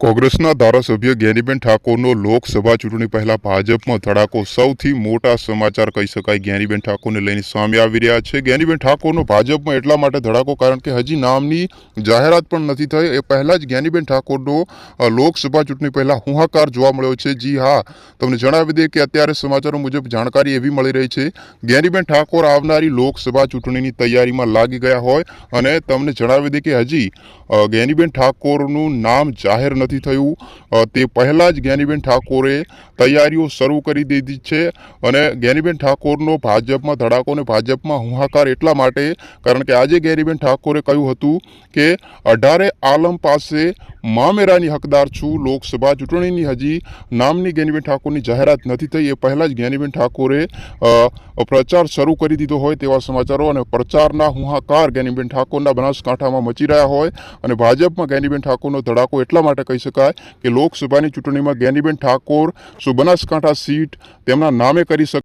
કોંગ્રેસના ધારાસભ્ય જ્ઞાનીબેન ઠાકોરનો લોકસભા ચૂંટણી પહેલા ભાજપમાં ધડાકો. સૌથી મોટા સમાચાર કહી શકાય. જ્ઞાનીબેન ઠાકોરને લઈને સામે આવી રહ્યા છે. જ્ઞાનીબેન ઠાકોરનો ભાજપમાં એટલા માટે ધડાકો કારણ કે હજી નામની જાહેરાત પણ નથી થઈ. એ પહેલાં જ જ્ઞાનીબેન ઠાકોરનો લોકસભા ચૂંટણી પહેલાં હુંહાકાર જોવા મળ્યો છે. જી હા, તમને જણાવી દઈએ કે અત્યારે સમાચારો મુજબ જાણકારી એવી મળી રહી છે. જ્ઞાનીબેન ઠાકોર આવનારી લોકસભા ચૂંટણીની તૈયારીમાં લાગી ગયા હોય અને તમને જણાવી દઈએ કે હજી જ્ઞાનીબેન ઠાકોરનું નામ જાહેર નથી થયું. તે પહેલાં જ જ્ઞાનીબેન ઠાકોરે તૈયારીઓ શરૂ કરી દીધી છે અને જ્ઞાનીબેન ઠાકોરનો ભાજપમાં ધડાકો અને ભાજપમાં હુંહાકાર એટલા માટે, કારણ કે આજે જ્ઞાનીબેન ઠાકોરે કહ્યું હતું કે, અઢારે આલમ પાસે મામેરાની હકદાર છું. લોકસભા ચૂંટણીની હજી નામની જ્ઞાનીબેન ઠાકોરની જાહેરાત નથી થઈ. એ પહેલાં જ જ્ઞાનીબેન ઠાકોરે પ્રચાર શરૂ કરી દીધો હોય તેવા સમાચારો અને પ્રચારના હુહાકાર જ્ઞાનીબેન ઠાકોરના બનાસકાંઠામાં મચી રહ્યા હોય અને ભાજપમાં જ્ઞાનીબેન ઠાકોરનો ધડાકો એટલા માટે કહી શકાય કે લોકસભાની ચૂંટણીમાં જ્ઞાનીબેન ઠાકોર શું બનાસકાંઠા સીટ તેમના નામે કરી શકે